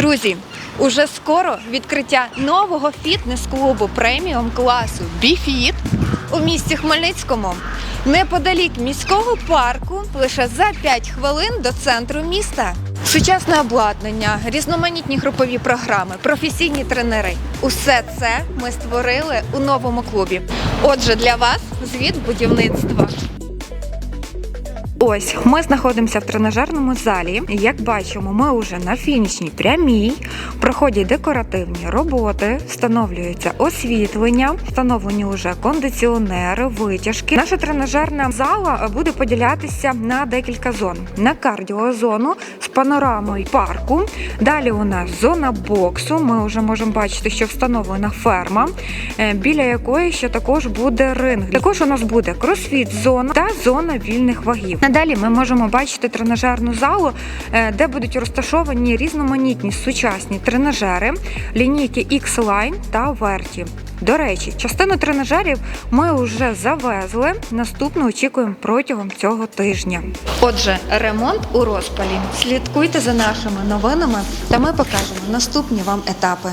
Друзі, уже скоро відкриття нового фітнес-клубу преміум класу Біфіт у місті Хмельницькому. Неподалік міського парку лише за 5 хвилин до центру міста. Сучасне обладнання, різноманітні групові програми, професійні тренери. Усе це ми створили у новому клубі. Отже, для вас звіт будівництва. Ось ми знаходимося в тренажерному залі. Як бачимо, ми вже на фінішній прямій. Проходять декоративні роботи, встановлюється освітлення, встановлені вже кондиціонери, витяжки. Наша тренажерна зала буде поділятися на декілька зон: на кардіозону з панорамою парку. Далі у нас зона боксу. Ми вже можемо бачити, що встановлена ферма, е, біля якої ще також буде ринг. Також у нас буде кросфіт-зона та зона вільних вагів. Надалі ми можемо бачити тренажерну залу, е, де будуть розташовані різноманітні сучасні тренажери, лінійки X-Line та Verti. До речі, частину тренажерів ми вже завезли. Наступну очікуємо протягом цього тижня. Отже, ремонт у розпалі. Слідкуйте за нашими новинами, та ми покажемо наступні вам етапи.